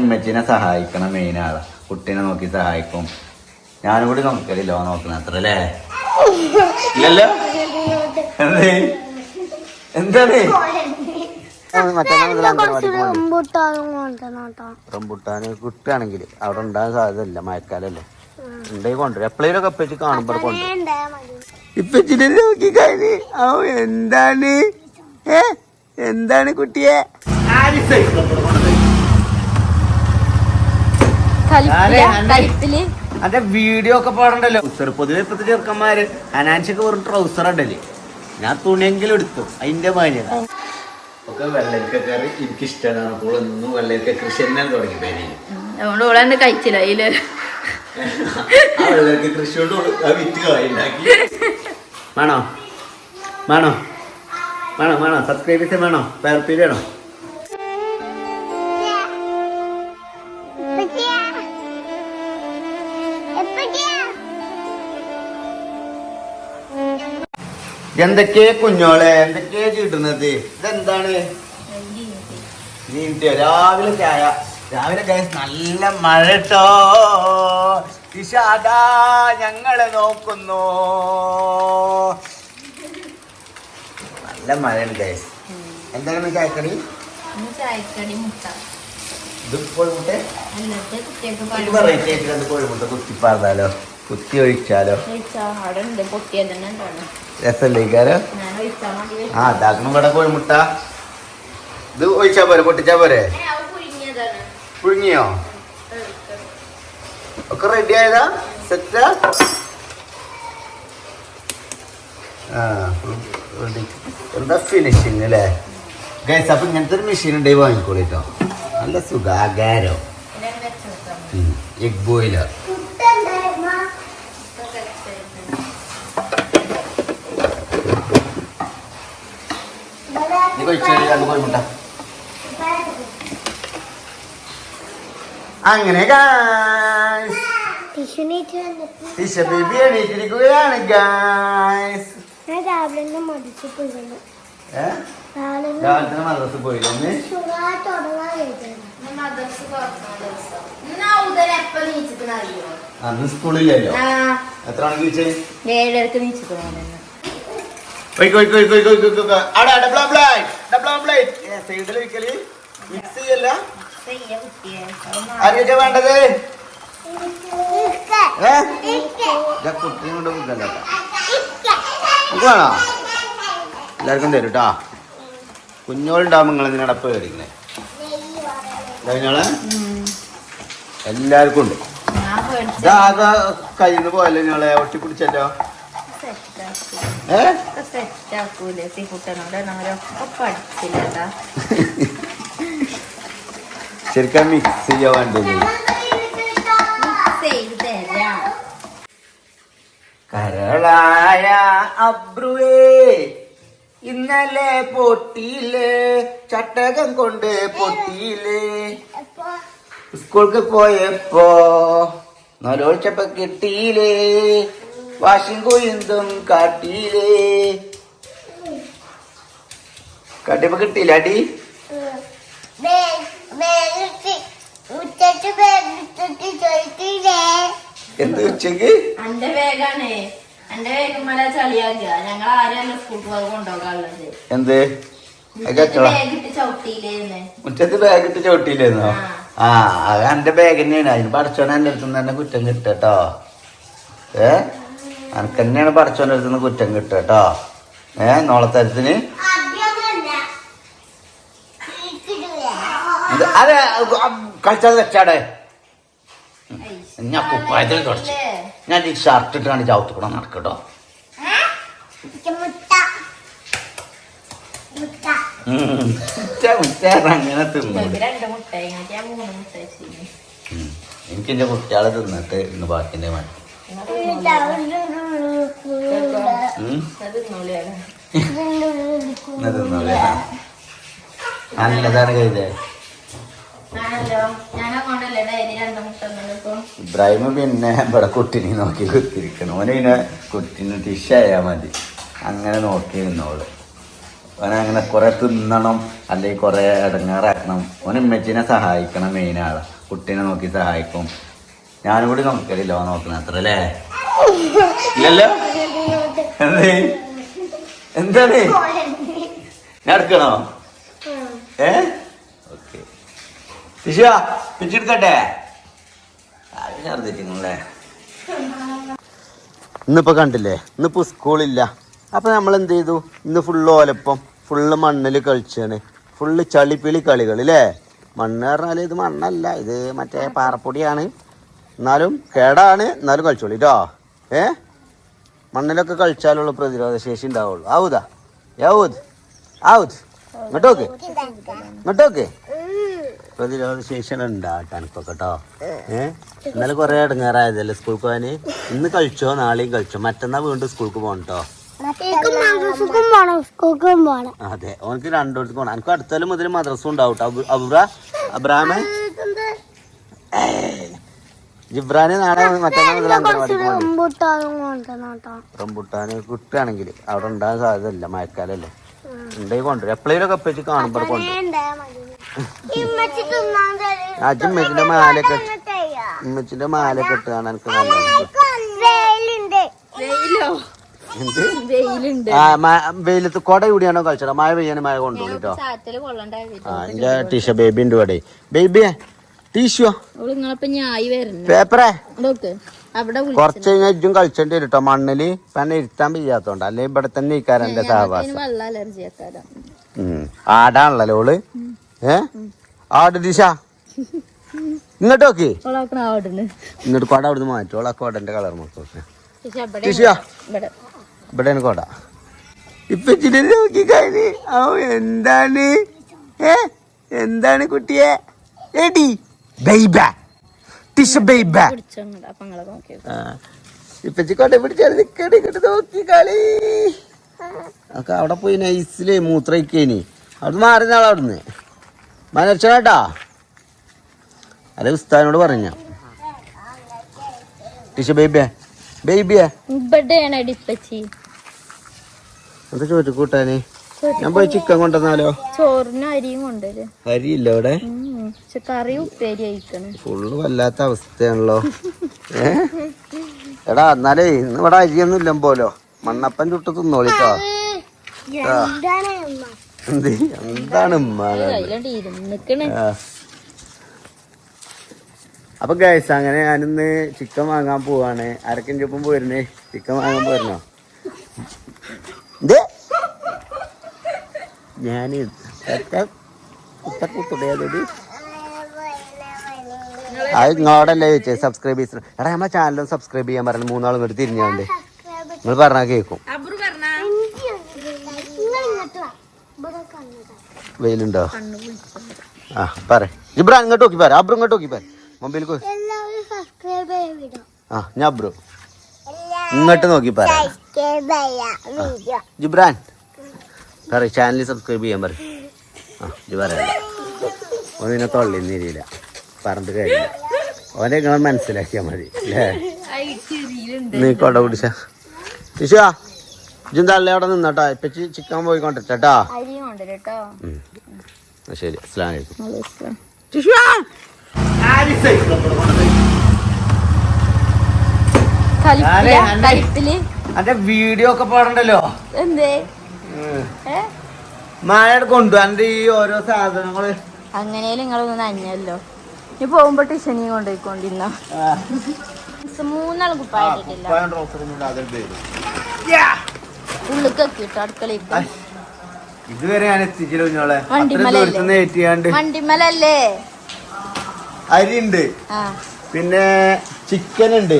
ഉമ്മച്ചിനെ സഹായിക്കണം മെയിൻ ആളാ. കുട്ടീനെ നോക്കി സഹായിക്കും. ഞാനും കൂടി നോക്കലില്ല ലോ നോക്കണം അത്ര അല്ലേ? ഇല്ലല്ലോ? എന്തേ? എന്താണ്? റംബുട്ടാന് കുട്ടിയാണെങ്കിൽ അവിടെ ഉണ്ടാകാൻ സാധ്യതയില്ല. മഴക്കാലല്ലേ. ഉണ്ടെങ്കിൽ കൊണ്ടുവരും. എപ്പോഴേലും ഒക്കെ ഇപ്പച്ചി കാണുമ്പോൾ കൊണ്ടുവരും. ഇപ്പച്ചിനെ നോക്കി കഴിഞ്ഞ്. ഓ എന്താണ്? ഏ എന്താണ് കുട്ടിയെ? അതെ വീഡിയോ ഒക്കെ പാടണ്ടല്ലോ. പൊതുവെ ഇപ്പത്തെ ചെറുക്കന്മാര് അനാൻഷൊക്കെ വെറും ട്രൗസർ ഉണ്ടല്ലേ ഞാൻ തുണിയെങ്കിലും എടുത്തു അതിന്റെ മാന്യത. ഒക്കെ വെള്ളരിക്ക കയറി എനിക്ക് ഇഷ്ടമാണ് അപ്പോൾ ഒന്നും വെള്ളരിക്ക കൃഷി തന്നെ തുടങ്ങി പേര് അതുകൊണ്ട് ഓളെ തന്നെ കഴിച്ചില്ല അതിൽ. വെള്ളരിക്ക കൃഷി കൊണ്ട് വിറ്റ് വേണോ? വേണോ? വേണോ വേണോ? സബ്സ്ക്രൈബ് ചെയ്ത് വേണോ? പേർപ്പീര് വേണോ? എന്തൊക്കെ കുഞ്ഞോളെ? എന്തൊക്കെയാ കിട്ടുന്നത് ഇതെന്താണ്? രാവിലെ ചായ. രാവിലെ ചായ നല്ല മഴ ട്ടോ ഇഷാദാ ഞങ്ങളെ നോക്കുന്നു. നല്ല മഴയാണ് ഗൈസ് എന്താണ് ചായക്കടി? ചായക്കടി മുട്ട. ഇത് കോഴിമുട്ട? അല്ലത്തെ കുട്ടിയൊക്കെ ഒരു വെറൈറ്റി ആയിട്ട് രണ്ട് കോഴിമുട്ട കുത്തിപ്പാർന്നാലോ? കുത്തി ഒഴിച്ചാലോ? പൊട്ടിയത് തന്നെ ഉണ്ടാണ് രസമല്ലേക്കാരോ ആ ഇതാക്കണം ഇവിടെ കോഴിമുട്ട. ഇത് ഒഴിച്ചാ പോരെ പൊട്ടിച്ചാ പോരെ? പുഴുങ്ങിയോ? ഒക്കെ റെഡി ആയതാ? സെറ്റാ. എന്താ ഫിനിഷിങ് അല്ലേ ഗൈസ് അപ്പൊ ഇങ്ങനത്തെ ഒരു മെഷീൻ ഉണ്ടെങ്കിൽ വാങ്ങിക്കോളിട്ടോ നല്ല സുഖാകാരോ എഗ് ബോയിലർ നീ അത് കോഴിമുട്ട? അങ്ങനെ ഗായ്സ് ദിശ ബേബി എണീറ്റിരിക്കുകയാണ് ഗായ്സ് ഞാൻ രാവിലെ മദ്രസ പോയില്ല ഒന്ന് സുഖമായി തുടങ്ങാൻ കഴിച്ചത് അറിയോ? അന്ന് സ്കൂളില്ലല്ലോ. എത്ര മണിക്ക് വിളിച്ചേ ഏഴരക്ക് ഓംപ്ലേറ്റ് സൈഡിൽ വെക്കൽ മിക്സ് ചെയ്യല്ല. ആരെയൊക്കെ വേണ്ടത്? കുട്ടിയും കൊണ്ട് നമുക്ക് വേണോ? എല്ലാവർക്കും തരും കേട്ടാ കുഞ്ഞോളുണ്ടാവുമ്പോൾ നിങ്ങൾ എന്തിനാണ് അടപ്പ് മേടിക്കണേ കഴിഞ്ഞോളെ എല്ലാവർക്കും ഉണ്ട്. ഇതാകെ കയ്യിൽ നിന്ന് പോയല്ലോ ഞങ്ങളെ ഒട്ടി പിടിച്ചല്ലോ ഏ? സെറ്റ് ആക്കൂലേ? സീ കുട്ടനോട് അവരൊക്കെ പഠിച്ചില്ലതാ ശരിക്കും മിക്സ് ചെയ്യാൻ വേണ്ടത്. കരളായ അബ്രുവേ ഇന്നലെ പൊട്ടിയില്ലേ? ചട്ടകം കൊണ്ട് പൊട്ടിയില്ലേ? സ്കൂൾക്ക് പോയപ്പോ നലോളിച്ചപ്പോ കിട്ടിയില്ലേ? വാഷിംഗ് കുയിന്തും കാട്ടിയില്ലേ? കാട്ടിയപ്പോ കിട്ടിയില്ല അടി? എന്ത് ഉച്ചയ്ക്ക് എന്റെ വേഗാണ് എന്റെ വേഗം മല ചളിയാക്കുക ഞങ്ങൾ ആരെയല്ല സ്കൂൾക്ക് പോയി കൊണ്ടുപോകാനുള്ളത്? എന്ത്? ചവിട്ടിയില്ലേന്ന്. മുറ്റത്ത് ബാഗ് ഇട്ട് ചോട്ടിയില്ലെന്നോ ആ. അത് എന്റെ ബാഗ് തന്നെയാണ്. അതിന് പടച്ചോനെ എന്റെ അടുത്ത് തന്നെ കുറ്റം കിട്ടട്ടോ ഏ? അനക്ക് തന്നെയാണ് പടച്ചോന്റെ അടുത്ത് നിന്ന് കുറ്റം കിട്ടട്ടോ ഏ നോളത്തരത്തിന് ഇത് അതെ കളിച്ചത് വെച്ചാടെ ഞാൻ കുപ്പായത്തിൽ തുടച്ചു. ഞാൻ ഈ ഷർട്ട് ഇട്ടാണ് ചവിട്ടിക്കൂടെ നടക്കട്ടോ അങ്ങനെ തിന്നു. എനിക്ക് എന്റെ കുട്ടികളെ തിന്നിട്ട് ഇന്ന് ബാക്കിന്റെ മതി നല്ലതാണ് കരുതേ ഞാനല്ലോ ഞാൻ അങ്ങോട്ടല്ലേ ഡയറി രണ്ട് മുട്ട ഇപ്പൊ ഇബ്രാഹിം പിന്നെ ഇവിടെ കുട്ടിനെ നോക്കി കുത്തിരിക്കണം. ഓന് പിന്നെ കുട്ടീനെ ടിഷായാ മതി. അങ്ങനെ നോക്കി നിന്നോൾ. ഓനങ്ങനെ കുറെ തിന്നണം അല്ലെങ്കിൽ കുറെ ഇടങ്ങാറാക്കണം. ഓൻ ഉമ്മച്ചിനെ സഹായിക്കണം മെയിൻ ആളാ. കുട്ടീനെ നോക്കി സഹായിക്കും. ഞാനും കൂടി നോക്കലില്ല ഓൻ നോക്കണം അത്ര അല്ലേ? ഇല്ലല്ലോ? എന്തേ? എന്താണ്? ഞാൻ എടുക്കണോ? ഏ? ഓക്കെ പിച്ചെടുക്കട്ടെ ഛർദ്ദിച്ചിങ്ങളെ ഇന്നിപ്പോ കണ്ടില്ലേ? ഇന്നിപ്പോ സ്കൂളില്ല. അപ്പൊ നമ്മൾ എന്ത് ചെയ്തു ഇന്ന് ഫുള്ള് ഓലപ്പം ഫുള്ള് മണ്ണിൽ കളിച്ചാണ്. ഫുള്ള് ചളിപ്പിളി കളികൾ അല്ലേ മണ്ണ് പറഞ്ഞാൽ ഇത് മണ്ണല്ല ഇത് മറ്റേ പാറപ്പൊടിയാണ്. എന്നാലും കേടാണ് എന്നാലും കളിച്ചോളൂ ഏ? മണ്ണിലൊക്കെ കളിച്ചാലുള്ള പ്രതിരോധ ശേഷി ഉണ്ടാവുള്ളൂ. ആവൂതാ യാവൂത് ആവൂത് ഇങ്ങോട്ടോക്ക് ഇങ്ങോട്ടോക്കെ പ്രതിരോധ ശേഷി ഉണ്ടാക്കാൻ എനിക്കൊക്കെ കേട്ടോ ഏഹ് ഇന്നലെ കുറെ ഇടങ്ങാറായതല്ലേ സ്കൂൾ പോകാന്? ഇന്ന് കളിച്ചോ നാളെയും കളിച്ചോ മറ്റന്നാ വീണ്ടും സ്കൂൾക്ക് പോകണം കേട്ടോ മദ്രസക്കും പോണം സ്കൂൾക്കും പോണം. അതെ ഓനക്ക് രണ്ടോടത്ത് പോണം. എനിക്ക് അടുത്താലും മുതൽ മദ്രസ ഉണ്ടാവും കേട്ടോ അബുറ അബ്രാമെ ജിബ്രാന് നാളെ മറ്റന്നാ മുതൽ അംഗൻവാടിക്ക് പോകണം റംബൂട്ടാനും കിട്ടുകയാണെങ്കിൽ അവിടെ ഉണ്ടാകാൻ സാധ്യതയില്ല മഴക്കാലല്ലേ. ഉണ്ടെങ്കിൽ കൊണ്ടുവരും. എപ്പോഴേലും ഒക്കെ വെച്ച് കാണുമ്പോൾ കൊണ്ടുവരും. ഇമ്മച്ചി ഉമ്മച്ചിന്റെ മാല കെട്ട് മെച്ചിന്റെ മാലയൊക്കെ ഉമ്മച്ചിന്റെ മാലയൊക്കെ ഇട്ട് കാണാൻ എനിക്ക് നല്ല വെയിലുണ്ട്. വെയിലോ? വെയിലുണ്ട്. ആ വെയിലത്ത് കൊട കൂടിയാണോ കളിച്ചത്? മഴ പെയ്യാൻ മഴ കൊണ്ടുപോകും കേട്ടോ ആ എന്റെ ടീഷ ബേബി ഉണ്ട് ഇവിടെ. ബേബിയെ ടീഷോ? പേപ്പറേ? കുറച്ച് കഴിഞ്ഞാൽ ഇജ്ജും കളിച്ചേണ്ടി വരും കേട്ടോ മണ്ണിൽ പെണ്ണ ഇരുത്താൻ വയ്യാത്തോണ്ട്. അല്ലെ ഇവിടെ തന്നെ ഇരിക്കാറുണ്ട് സഹവാസം. ആടാണല്ലോ ഓൾ. ഏ? ആട് ദിശ. ഇങ്ങോട്ട് നോക്കി. ഇങ്ങോട്ട് കോട അവിടുന്ന് മാറ്റും. ഓളാ കൊടന്റെ കളർ മൊത്തം ഇവിടെയാണ് കോട. ഇപ്പൊ നോക്കി കഴിഞ്ഞ് ഓ എന്താണ്? ഏ? എന്താണ് കുട്ടിയെ? എടി ബൈബ ടിഷ ബൈബ പിടിച്ചോണ്ട് അപ്പൊ നിങ്ങളെ നോക്കി ഇപ്പച്ചി കൊട പിടിച്ചാൽ നിക്കടി ഇങ്ങോട്ട് നോക്കി കളി. ഒക്കെ അവിടെ പോയി നൈസിലേ മൂത്രയ്ക്കേനി അവിടെ മാറി നാളെ അല്ല ഉസ്താദിനോട് പറഞ്ഞ ടിഷ ബേബിയെ. ബേബിയെ. ഇവിടെയാണ് ഡിപ്പച്ചി എന്താ ചോദിച്ചു കൂട്ടാന്? ഞാൻ പോയി ചിക്കൻ കൊണ്ടുവന്നാലോ? ചോറിനും അരിയും കൊണ്ടുവരും. അരിയില്ല അവിടെ ഉം. പക്ഷെ കറി ഉപ്പേരി അയക്കണ് ഫുള്ള് വല്ലാത്ത അവസ്ഥയാണല്ലോ. എടാ എന്നാലേ ഇന്ന് ഇവിടെ അരിയൊന്നും ഇല്ല പോലോ. മണ്ണപ്പൻ ചുട്ട് തിന്നോളിട്ടോ. എന്താണ് അമ്മ? എന്ത്? എന്താണ്. അപ്പൊ ഗൈസ് അങ്ങനെ ഞാനിന്ന് ചിക്കൻ വാങ്ങാൻ പോവാണ്. അരക്കിന്റെ ഒപ്പം പോയിരുന്നേ? ചിക്കൻ വാങ്ങാൻ പോയിരുന്നോ? ഇത് ഞാൻ കുത്തുടയത് അത് ഇങ്ങോട്ടല്ലേ ചോദിച്ചേ സബ്സ്ക്രൈബ് ചെയ്ത് എടാ നമ്മളെ ചാനലും സബ്സ്ക്രൈബ് ചെയ്യാൻ പറഞ്ഞു മൂന്നാളും കൂടി തിരിഞ്ഞാണ്ട്. നിങ്ങൾ പറഞ്ഞാൽ കേൾക്കും അബ്രു പറഞ്ഞ ഇങ്ങോട്ട് വാ ഇവിടെ കണ്ണതാ വെയിലുണ്ടോ? ആ പറ. ഇബ്രാ ഇങ്ങോട്ട് നോക്കി പറ. അബ്രു ഇങ്ങോട്ട് നോക്കി പറ. മൊബൈൽ ആ ഞാൻ അബ്രു. ഇങ്ങോട്ട് നോക്കി പറ. സബ്സ്ക്രൈബ് ചെയ്യാം വീഡിയോ ജിബ്രാൻ. പറ ചാനൽ സബ്സ്ക്രൈബ് ചെയ്യാൻ പറ. ആ ഇത് പറയാം ഓനെ തൊള്ളിന്നിരിയില്ല പറഞ്ഞിട്ട് കാര്യമില്ല ഓനെ നിങ്ങൾ മനസ്സിലാക്കിയാൽ മതി അല്ലേ നീ കൊട പിടിച്ച. ശിശു ഇജും തള്ളി അവിടെ നിന്നോട്ടോ. ഇപ്പച്ചി ചിക്കൻ പോയി കൊണ്ടിട്ടോ അരി കൊണ്ടുവരും കേട്ടോ ശരി. അസ്ലാം അന്റെ വീഡിയോ ഒക്കെ പാടണ്ടല്ലോ? എന്തേ? ഏ? മഴ കൊണ്ടു. അന്റെ ഈ ഓരോ സാധനങ്ങൾ. അങ്ങനെയാലും നിങ്ങളൊന്നും നനഞ്ഞല്ലോ. ഇനി പോകുമ്പോ ടിഷനി കൊണ്ടുപോയിക്കൊണ്ടിരുന്ന? മൂന്നാൾ കുപ്പായിട്ടില്ല ഉള്ളിക്കൊക്കെ ഇട്ടോ ഇതുവരെ ഞാൻ എത്തിച്ചില്ല കുഞ്ഞോളെ അത്ര വണ്ടിമലയല്ലേ? ദൂരത്തുനിന്ന് ഏറ്റിയാണ്ട്. വണ്ടിമലല്ലേ അരി ഉണ്ട് പിന്നെ ചിക്കൻ ഉണ്ട്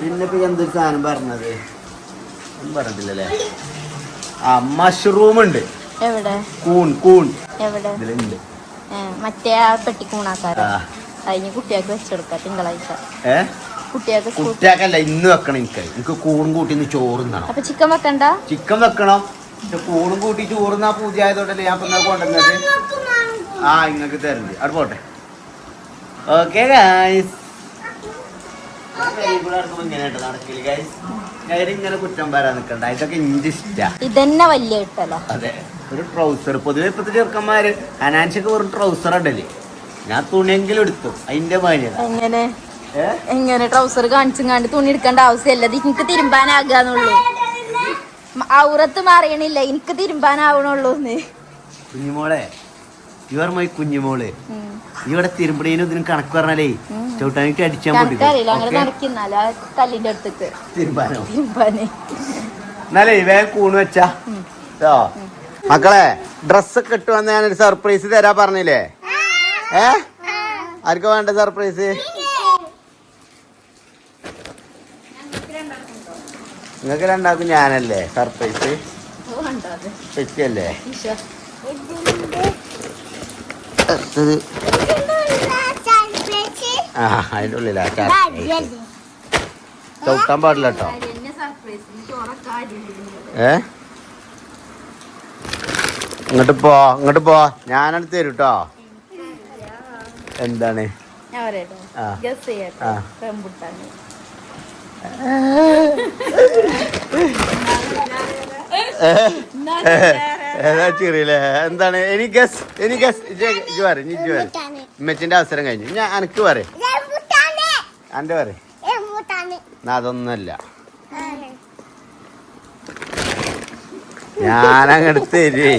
പിന്നെ ഇപ്പൊ എന്തൊരു സാധനം പറഞ്ഞത്? പറഞ്ഞില്ലല്ലേ പറഞ്ഞിട്ടില്ലല്ലേ? ആ മഷ്റൂം ഉണ്ട് എവിടെ? കൂൺ കൂൺ. എവിടെ? ഇതിലുണ്ട്. മറ്റേ ആ പെട്ടിക്കൂണാക്കാരോ അതിന് കുട്ടികൾക്ക് വെച്ചെടുക്കാം തിങ്കളാഴ്ച. ഏ? കുട്ടികൾക്ക് സ്കൂൾ കുട്ടിയാക്കല്ല ഇന്ന് വെക്കണം എനിക്ക്. എനിക്ക് കൂടും കൂട്ടി ഇന്ന് ചോറുന്നണം അപ്പൊ ചിക്കൻ വെക്കണ്ട? ചിക്കൻ വെക്കണം. കൂടും കൂട്ടി ചോറുന്നാ പൂജ ഞാൻ പിന്നെ കൊണ്ടുവന്നത്? ആ ഇങ്ങക്ക് തരണ്ട്. അവിടെ പോട്ടെ. ഓക്കെ ഗായ്സ് ഇങ്ങനെ കുറ്റം വരാൻ നിക്കണ്ട. ഇതൊക്കെ ഇഞ്ചി ഇഷ്ടാ. ഇതന്നെ വലിയ ഇട്ടല്ലോ അതെ. ഒരു ട്രൗസർ പൊതുവെ ഇപ്പത്തെ ചെറുക്കന്മാര് അനാൻഷക്ക് വെറും ട്രൗസർ ഉണ്ടല്ലേ ഞാൻ തുണിയെങ്കിലും എടുത്തു. അതിന്റെ മാന്യത. എങ്ങനെ? എങ്ങനെ ട്രൗസർ കാണിച്ചും കാണ്ട് തുണി എടുക്കേണ്ട ആവശ്യമില്ല. എനിക്ക് തിരുമ്പാനാകാന്നുള്ളൂ. ഔറത്ത് മാറിയണില്ല. എനിക്ക് തിരുമ്പാനാവണുള്ളൂ കുഞ്ഞുമോളെ ഇവർ മൈ കുഞ്ഞുമോൾ. ഇവിടെ തിരുമ്പടീനും ഇതിനും കണക്ക് പറഞ്ഞാലേ ചവിട്ടാനിട്ട് അടിച്ചാൽ കല്ലിന്റെ അടുത്തേക്ക്. തിരുമ്പാനോ? തിരുമ്പാന്. എന്നാലേ വേഗം കൂണ് വെച്ചാ. മക്കളെ ഡ്രസ്സൊക്കെ ഇട്ട് വന്ന ഞാനൊരു സർപ്രൈസ് തരാ പറഞ്ഞില്ലേ? ഏ? ആർക്കാ വേണ്ട സർപ്രൈസ് നിങ്ങൾക്ക് രണ്ടാക്കും ഞാനല്ലേ? സർപ്രൈസ് തെറ്റല്ലേ അടുത്തത്. ആ അതിന്റെ ഉള്ളിലാ. ചവിട്ടാൻ പാടില്ല കേട്ടോ. ഏ? ഇങ്ങോട്ട് പോ ഇങ്ങോട്ട് പോ. ഞാനടുത്ത് തരും കേട്ടോ എന്താണ്? ആ. ആ. ചെറിയല്ലേ എന്താണ്? എനി ഗസ് എനി ഗസ് ഇജ്ജ് പറ ഇജ്ജ് പറ. ഉമ്മച്ചിന്റെ അവസരം കഴിഞ്ഞു. ഞാൻ അനക്ക് പറ. അന്റെ പറ അതൊന്നുമല്ല. ഞാനങ്ങോട്ട് തരുവേ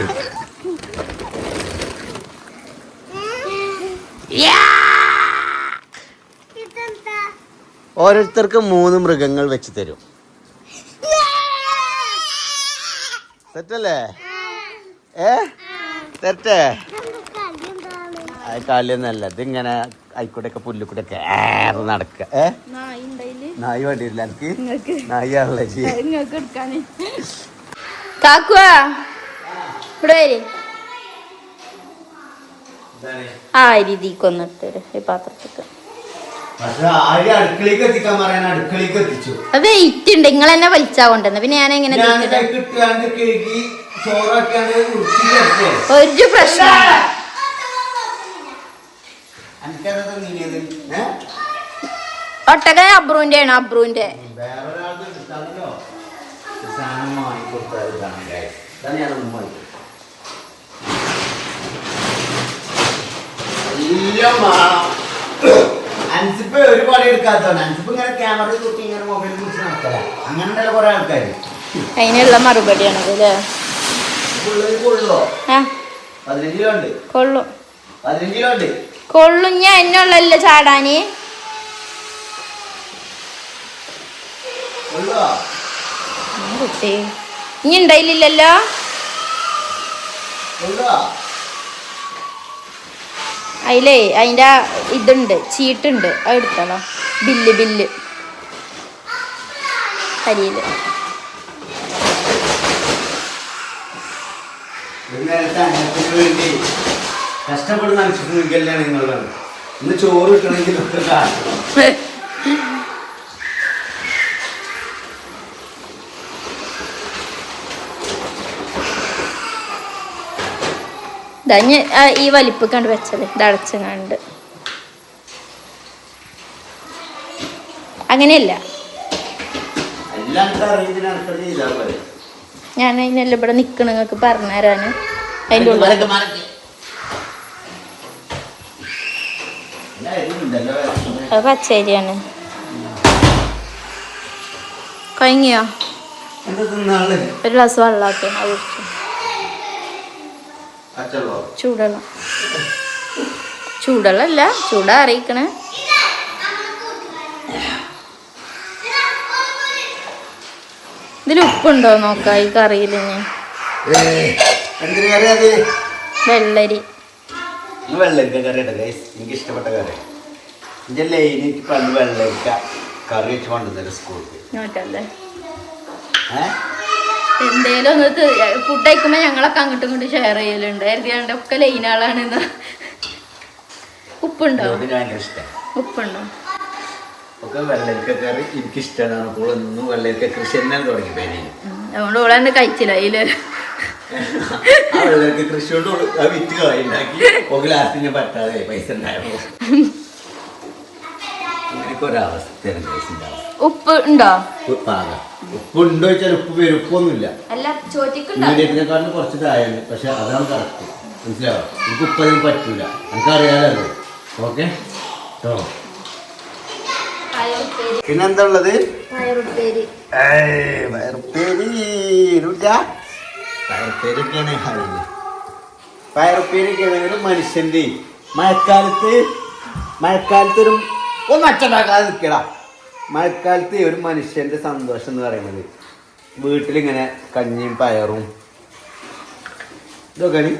ഇതെന്താ? ഓരോരുത്തർക്ക് മൂന്ന് മൃഗങ്ങൾ വെച്ച് തരും. തെറ്റല്ലേ? ഏ? തെറ്റേ? അത് കളിയൊന്നല്ല. ഇതിങ്ങനെ ആയിക്കോട്ടെ ഒക്കെ പുല്ലുകൂടെ കയറി നടക്ക ഏ നായി വേണ്ടിയില്ല എനിക്ക് നായി ആണല്ലേ കാക്കുവാ ഇവിടെ വരി. ആ രീതിക്കൊന്നിട്ട് ഈ പാത്രത്തിക്ക് അത് വെയിറ്റ് ഉണ്ട്. നിങ്ങൾ എന്നെ വലിച്ചാ കൊണ്ടുവന്ന് പിന്നെ ഞാൻ എങ്ങനെ ഒരു പ്രശ്നം. ഒട്ടകൻ അബ്രുവിന്റെ ആണ് അബ്രുവിന്റെ. എല്ലാം വേണം. അൻസിപ്പ് ഒരു പണി എടുക്കാത്തതാണ്. അൻസിപ്പ് ഇങ്ങനെ ക്യാമറ കൂട്ടി ഇങ്ങനെ മൊബൈൽ കുറിച്ച് നടക്കല. അങ്ങനെയുള്ള കുറെ ആൾക്കാർ അതിനുള്ള മറുപടിയാണ് അല്ലേ? എന്നുള്ള കൊള്ളോ. കൊള്ളും ഞാൻ എന്നുള്ളല്ലോ ചാടാന്? കുട്ടി. ഇനി ഉണ്ടായില്ലല്ലോ? അതിലേ അതിന്റെ ഇതുണ്ട് ചീട്ടുണ്ട് അത് എടുത്തോളോ ബില്ല് ബില്ല്. അരിയിൽ കഷ്ടപ്പെടുന്ന അനുസരിച്ച് നിങ്ങളുടെ ഇന്ന് ചോറ് കിട്ടണമെങ്കിൽ ഇതാ ഈ വലിപ്പ് കണ്ട് വെച്ചത്. ഇതടച്ച കണ്ട് അങ്ങനെയല്ല. ഞാൻ അതിനെല്ലാം ഇവിടെ നിൽക്കണ നിങ്ങൾക്ക് പറഞ്ഞു തരാന്. അതിന്റെ ഉള്ളിൽ. അത് പച്ചരിയാണ്. കൊയങ്ങിയോ? ഒരു ഗ്ലാസ് വെള്ളമാക്കി അത് അച്ചല്ലോ ചൂടുവെള്ളം ചൂടുവെള്ളമല്ല ചൂടാ അറിയിക്കണേ. ഇതിൽ ഉപ്പുണ്ടോ നോക്കാം ഈ കറിയിൽ ഞാൻ എന്തിനു കറി അത്? വെള്ളരി. വെള്ളരിക്ക എനിക്ക് ഇഷ്ടപ്പെട്ട കറി. എന്റെ ലൈനിക്ക് പണ്ട് വെള്ളരിക്ക കറി വെച്ച് കൊണ്ടുവന്നില്ല സ്കൂളിൽ ഏഹ് എന്തേലും ഒന്ന് ഫുഡ് കഴിക്കുമ്പോ ഞങ്ങളൊക്കെ അങ്ങോട്ടും ഇങ്ങോട്ടും ഷെയർ ചെയ്യലുണ്ട്. എഴുതിയാണ്ട് ഒക്കെ ലൈനാളാണ് ഉപ്പുണ്ടോ? ഉപ്പുണ്ടോ? ഒക്കെ വെള്ളരിക്ക കൃഷി തന്നെ തുടങ്ങി അതുകൊണ്ട് കഴിച്ചില്ല അതിൽ. ആ വെള്ളരിക്ക കൃഷി കൊണ്ട് ആ വിറ്റ് പറ്റാതെ പൈസ അങ്ങനെ എനിക്കൊരവസ്ഥയാണ് ഗൈസ് ഉണ്ടാവുക ഉപ്പ് ഉണ്ടോ ഉപ്പ് പാകം ഉപ്പ് ഉണ്ടോ വെച്ചാൽ ഉപ്പ് വരും ഉപ്പൊന്നുമില്ല അല്ല മീഡിയത്തിനെക്കാളും കുറച്ച് താഴെയാണ് പക്ഷെ അതാണ് കറക്റ്റ് മനസ്സിലാവും എനിക്ക് ഉപ്പ് അതിന് പറ്റൂല. എനിക്കറിയാലോ ഓക്കെ? പിന്നെന്താ ഉള്ളത് പയറുപ്പേരി. ഒരു മനുഷ്യന്റെ മഴക്കാലത്ത് മഴക്കാലത്ത് ഒരു ഒന്ന് അച്ചണ്ടാക്കാതെ നിൽക്കടാ. മഴക്കാലത്ത് ഒരു മനുഷ്യന്റെ സന്തോഷം എന്ന് പറയുന്നത് വീട്ടിലിങ്ങനെ കഞ്ഞിയും പയറും ഇതൊക്കെയാണ്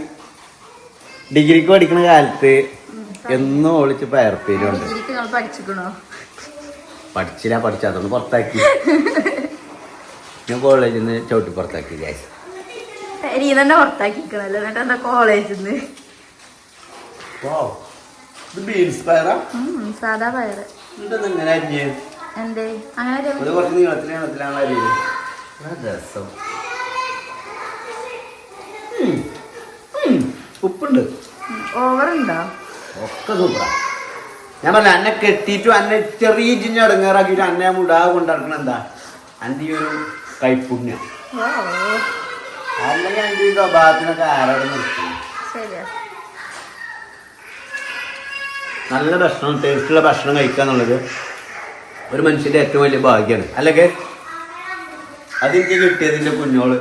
ഡിഗ്രിക്ക് പഠിക്കുന്ന കാലത്ത് എന്നും ഒളിച്ച് പയർപ്പേരുണ്ട് പഠിച്ചില്ല നിങ്ങൾ അതൊന്ന് പുറത്താക്കി. ഞാൻ കോളേജിൽ നിന്ന് ചവിട്ടി പുറത്താക്കി ഗ്യാസ് നീ തന്നെ പുറത്താക്കിക്കണല്ലോ. എന്നിട്ട് എന്താ കോളേജിൽ നിന്ന് ഇത് ബീൻസ് പയറാ? സാധാ പയറ്. എന്തേ? അങ്ങനെ ഒരു- കുറച്ച് നീളത്തിൽ നീളത്തിലാണ് അരിയത് രസം. ഉം. ഉം. ഉപ്പുണ്ട്. ഓവറുണ്ടോ? ഒക്കെ സൂപ്പറാ. ഞാൻ പറഞ്ഞ അന്നെ കെട്ടിയിട്ടും അന്നെ ചെറിയ ചിഞ്ഞ ഇടങ്ങേറാക്കിയിട്ട് അന്നെ മുടാ കൊണ്ടിറക്കണം എന്താ? അന്റെ ഈ ഒരു കൈപ്പുണ്യം. അല്ലെങ്കിൽ അന്റെ ഈ സ്വഭാവത്തിനൊക്കെ ആരോടെ നിർത്തി ശരിയാ. നല്ല ഭക്ഷണം ടേസ്റ്റുള്ള ഭക്ഷണം കഴിക്കുക എന്നുള്ളത് ഒരു മനുഷ്യന്റെ ഏറ്റവും വലിയ ഭാഗ്യമാണ് അല്ലെങ്കിൽ അതെനിക്ക് കിട്ടിയതിന്റെ കുഞ്ഞോൾ.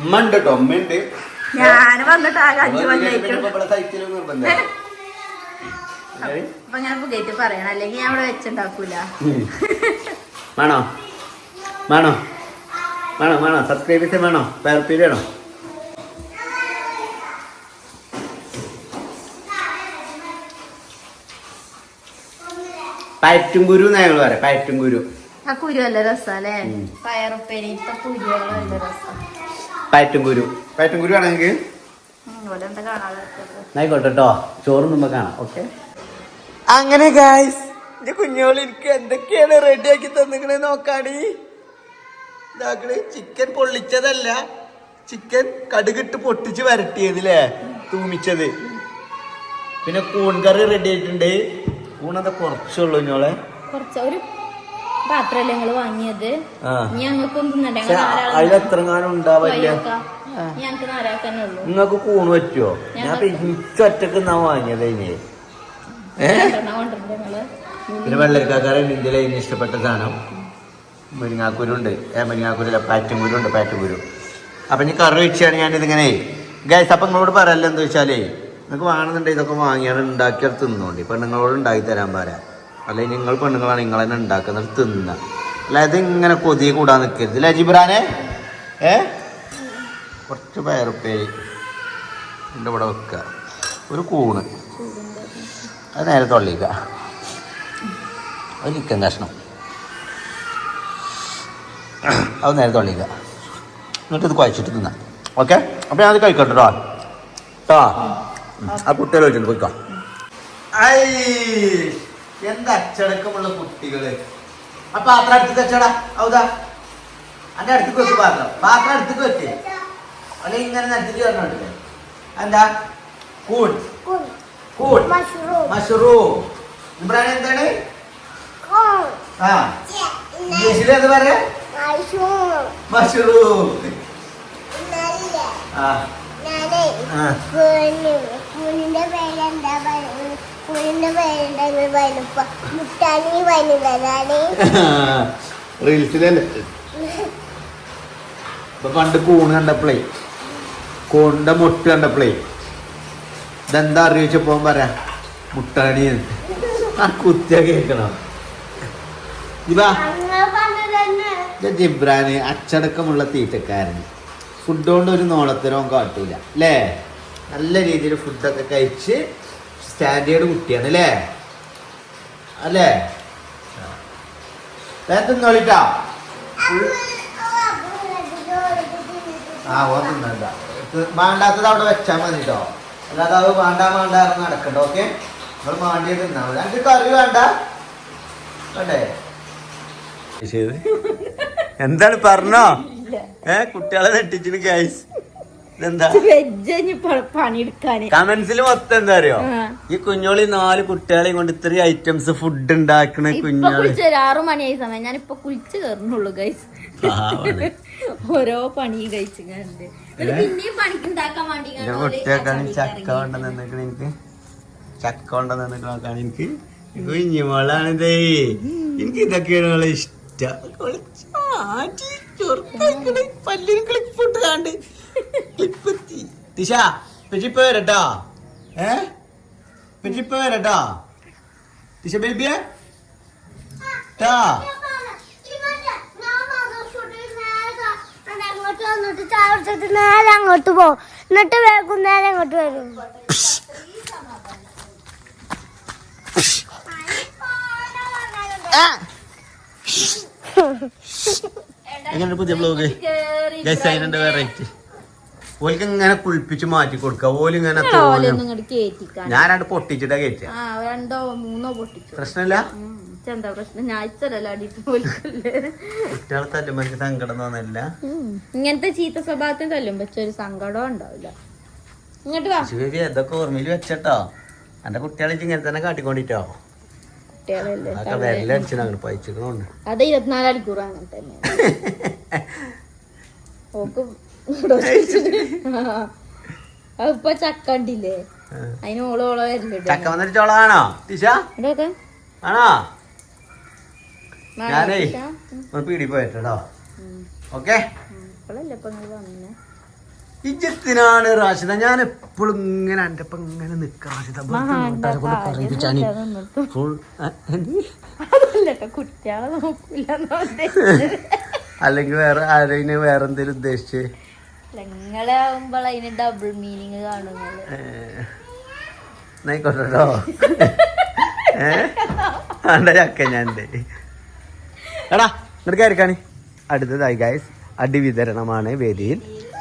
ഉമ്മ ഉണ്ട് കേട്ടോ ഉമ്മയുണ്ട് ഞാൻ വന്നിട്ട് ആകെ അഞ്ചു കൊല്ലായിട്ടു ഇവിടെ സൈക്കിൾ നിർബന്ധം അപ്പൊ ഞാൻ പുതിയായിട്ട് പറയണം. അല്ലെങ്കിൽ ഞാൻ അവിടെ വെച്ചുണ്ടാക്കൂല. വേണോ? വേണോ? വേണോ? വേണോ? സബ്സ്ക്രൈബ് ചെയ്ത് വേണോ? പേർ വേണോ പയറ്റും കുരു ഞങ്ങൾ പറയാം? പയറ്റും കുരു. ആ കുരു നല്ല പയറ്റും കുരു. പയറ്റും കുരു ആണെങ്കിൽ ോ ചോറും കാണാതെ ആയിക്കോട്ടെ കേട്ടോ ചോറ് മുമ്പ് കാണാം. ഓക്കെ. അങ്ങനെ ഗായ്സ് എന്റെ കുഞ്ഞുങ്ങൾ എനിക്ക് എന്തൊക്കെയാണ് റെഡി ആക്കി തന്നിങ്ങനെ നോക്കാടി. ഇതാക്കണ് ചിക്കൻ പൊള്ളിച്ചതല്ല ചിക്കൻ കടുകിട്ട് പൊട്ടിച്ച് വരട്ടിയതില്ലേ? തൂമിച്ചത്. പിന്നെ കൂൺ കറി റെഡി ആയിട്ടുണ്ട്. കൂണത് കുറച്ചുള്ളൂ ഉള്ളൂ കുറച്ച് ഒരു പാത്രല്ലേ ഞങ്ങൾ വാങ്ങിയത് ഞങ്ങൾക്കൊന്നും ഉണ്ടാവില്ല ഞങ്ങക്ക് ഉള്ളൂ. നിങ്ങൾക്ക് കൂണ് പറ്റുമോ ഞാൻ എനിക്ക് ഒറ്റയ്ക്ക് എന്നാ വാങ്ങിയത് ഇനി. ഞങ്ങൾ പിന്നെ വെള്ളരിക്കാക്കാരൻ ഇന്ത്യയിലെ അതിന് ഇഷ്ടപ്പെട്ട സാധനം മുരിങ്ങാക്കുരുണ്ട്. ഏ മുരിങ്ങാക്കുരുല്ല പാറ്റുംകുരു ഉണ്ട് പാറ്റുംകുരു അപ്പം ഇനി കറി വെച്ചാണ് ഞാനിതിങ്ങനെ. ഗൈസ് അപ്പം നിങ്ങളോട് പറയല്ലോ എന്താ വെച്ചാലേ നിങ്ങൾക്ക് വേണമെന്നുണ്ടെങ്കിൽ ഇതൊക്കെ വാങ്ങിയാണ് ഉണ്ടാക്കിയത് തിന്നോണ്ടി. പെണ്ണുങ്ങളോട് ഉണ്ടാക്കി തരാൻ പറയാം അല്ലെങ്കിൽ നിങ്ങൾ പെണ്ണുങ്ങളാണ് നിങ്ങൾ തന്നെ ഉണ്ടാക്കുന്നത് തിന്ന. അല്ല ഇത് ഇങ്ങനെ കൊതി കൂടാൻ നിൽക്കരുത് അല്ലേ ജിബ്രാനെ? ഏ? കുറച്ച് പയറുപ്പേരി എന്റെ ഇവിടെ വെക്കുക ഒരു കൂണ്. അത് നേരെ തള്ളിക്കുക അത് ചിക്കൻ കഷ്ണം. അത് നേരെ തള്ളിക്കുക എന്നിട്ട് ഇത് കുഴച്ചിട്ട് തിന്നാം. ഓക്കെ? അപ്പോൾ ഞാൻ അത് കഴിക്കട്ടെ കേട്ടോ കേട്ടോ ആ കുട്ടികളെ വെച്ചിട്ട് പോയിക്കോ ഐ എന്താ അച്ചടക്കമുള്ള കുട്ടികൾ? ആ പാത്രം അടുത്തേക്ക് വെച്ചടാ ഔതാ അന്റെ അടുത്തേക്ക് വെക്ക് പാത്രം. പാത്രം അടുത്തേക്ക് വെക്ക്. അല്ലെങ്കിൽ ഇങ്ങനെ നടത്തിട്ട് പറഞ്ഞിട്ടില്ലേ എന്താ കൂൺ. കൂൺ. മഷ്റൂം. ഇമ്രാൻ എന്താണ്? ആ. ഇംഗ്ലീഷിൽ അത് പറയാ. മഷ്റൂം. ആ. ഞാനേ ആ. കൂണിന്റെ പേരെന്താ കൂണിന്റെ പേരെന്താ വലുപ്പ മുട്ടാണി വലുതാണ് റീൽസിലല്ലേ? ഇപ്പൊ പണ്ട് കൂണ് കണ്ടപ്പോളേ കൂണിന്റെ മുട്ട കണ്ടപ്പോളേ ഇതെന്താ അറിയിച്ചപ്പോ പറയാ മുട്ടാണി. ആ കുത്തിയ കേക്കണോ? ഇതാ. ജിബ്രാന് അച്ചടക്കമുള്ള തീറ്റക്കാരൻ. ഫുഡ് കൊണ്ട് ഒരു നോളത്തരവും കാട്ടൂല. അല്ലേ നല്ല രീതിയിൽ ഫുഡൊക്കെ കഴിച്ച് സ്റ്റാൻഡേർഡ് കുട്ടിയാണ് അല്ലേ? അല്ലേ? വേറെ തിന്നോളിട്ടാ. ആ ഓ തിന്നണ്ട. വേണ്ടാത്തത് അവിടെ വെച്ചാൽ മതി കേട്ടോ അല്ലാതെ അത് വേണ്ട വേണ്ട ഇറങ്ങി നടക്കണ്ട ഓക്കെ? നിങ്ങൾ മാണ്ടിയത് തിന്നാ മതി. എനിക്ക് കറി വേണ്ട? വേണ്ടേ? എന്താണ് പറഞ്ഞോ? ഏ കുട്ടികളെ നെട്ടിച്ചിന് ഗൈസ് കമന്റ്സിൽ മൊത്തം എന്താ അറിയോ? ഈ കുഞ്ഞോളി നാല് കുട്ടികളെയും കൊണ്ട് ഇത്രയും ഐറ്റംസ് ഫുഡ് ഉണ്ടാക്കണ കുഞ്ഞോളി. ആറു മണിയായി സമയം. ഞാൻ കുളിച്ചു കയറുന്നുള്ളൂ ഗൈസ് ഓരോ പണി കഴിച്ചു പിന്നെയും പണിക്കുണ്ടാക്കാൻ വേണ്ടി ചക്ക കൊണ്ടെന്ന് നിന്നിക്കണ എനിക്ക്. ചക്ക കൊണ്ടെന്ന് നിന്നിക്കണ എനിക്ക്. കുഞ്ഞുമോളാണിതേ എനിക്ക് ഇതൊക്കെയാണ് ഇഷ്ടം. പല്ലിന് ക്ലിപ്പ് ഇട്ട് കാണ്ട് ക്ലിപ്പ് എത്തി ദിശ പെച്ചിപ്പ വരട്ടാ ഏ? പെച്ചിപ്പ വരട്ടാ തിശ ബേബിയെ? ടാ അങ്ങോട്ട് വന്നിട്ട് ചാവടിച്ചിട്ട് നേരെ അങ്ങോട്ട് പോകും എന്നിട്ട് വൈകുന്നേരം അങ്ങോട്ട് വരും എങ്ങനെ പുതിയ ബ്ലോഗ് ഗൈസ് അതിനുണ്ട് വെറൈറ്റി ഓലിക്ക് ഇങ്ങനെ കുളിപ്പിച്ച് മാറ്റി കൊടുക്ക. ഓലിങ്ങനെ തോന്നും. കേറ്റിക്കാൻ ഞാനാണ്ട് പൊട്ടിച്ചിട്ടാ കയറ്റ രണ്ടോ മൂന്നോ പൊട്ടിച്ചു. പ്രശ്നമില്ല? പ്രശ്നം? ഞാൻ കുട്ടികളെ തല്ലുമ്പോൾ സങ്കടം തോന്നില്ല ഇങ്ങനത്തെ ചീത്ത സ്വഭാവത്തിന് തല്ലുമ്പോ ഒരു സങ്കടം ഉണ്ടാവില്ല. ഇങ്ങോട്ട് അതൊക്കെ ഓർമ്മയിൽ വെച്ചട്ടോ. എന്റെ കുട്ടികളെ ഇങ്ങനെ തന്നെ കാട്ടിക്കൊണ്ടിട്ടോ. അത് ഇരുപത്തിനാല് മണിക്കൂർ അങ്ങനെ തന്നെ അതിപ്പോ ചക്ക ഉണ്ടില്ലേ അതിന് ഓളോ ഓളോ വരലിട്ട് ചക്ക വന്നിട്ട് ചോളാണോ ദിശ ആണോ? ഞാനേ പീടി പോയിട്ടോ ഓക്കെ? ഇപ്പൊ ഇജ്ജത്തിനാണ് റാഷിദ? ഞാൻ എപ്പോഴും ഇങ്ങനെ എന്റെ ഒപ്പം ഇങ്ങനെ നിൽക്കാം റാഷിദ. ഫുൾ അല്ലെങ്കിൽ വേറെ ആരെങ്കിലും വേറെ എന്തെങ്കിലും ഉദ്ദേശിച്ച്? നിങ്ങളെ ഡബിൾ മീനിങ് കാണുന്നത്. എടാ അടുത്തതായി ഗായ്സ് അടിവിതരണമാണ് വേദിയിൽ.